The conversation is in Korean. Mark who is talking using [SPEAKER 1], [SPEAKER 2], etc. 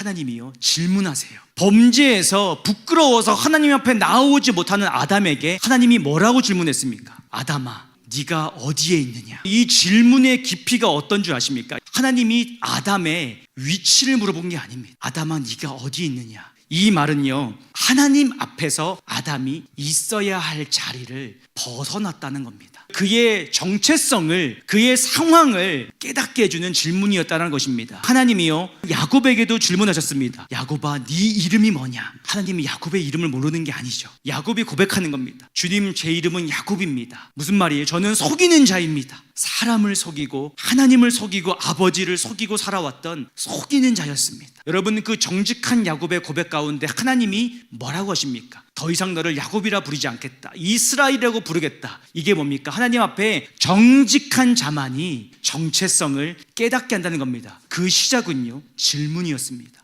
[SPEAKER 1] 하나님이요 질문하세요. 범죄에서 부끄러워서 하나님 앞에 나오지 못하는 아담에게 하나님이 뭐라고 질문했습니까? 아담아, 네가 어디에 있느냐? 이 질문의 깊이가 어떤 줄 아십니까? 하나님이 아담의 위치를 물어본 게 아닙니다. 아담아, 네가 어디에 있느냐? 이 말은요, 하나님 앞에서 아담이 있어야 할 자리를 벗어났다는 겁니다. 그의 정체성을, 그의 상황을 깨닫게 해주는 질문이었다는 것입니다. 하나님이요, 야곱에게도 질문하셨습니다. 야곱아, 네 이름이 뭐냐? 하나님이 야곱의 이름을 모르는 게 아니죠. 야곱이 고백하는 겁니다. 주님, 제 이름은 야곱입니다. 무슨 말이에요? 저는 속이는 자입니다. 사람을 속이고 하나님을 속이고 아버지를 속이고 살아왔던 속이는 자였습니다. 여러분 그 정직한 야곱의 고백 가운데 하나님이 뭐라고 하십니까? 더 이상 너를 야곱이라 부르지 않겠다. 이스라엘이라고 부르겠다. 이게 뭡니까? 하나님 앞에 정직한 자만이 정체성을 깨닫게 한다는 겁니다. 그 시작은요 질문이었습니다.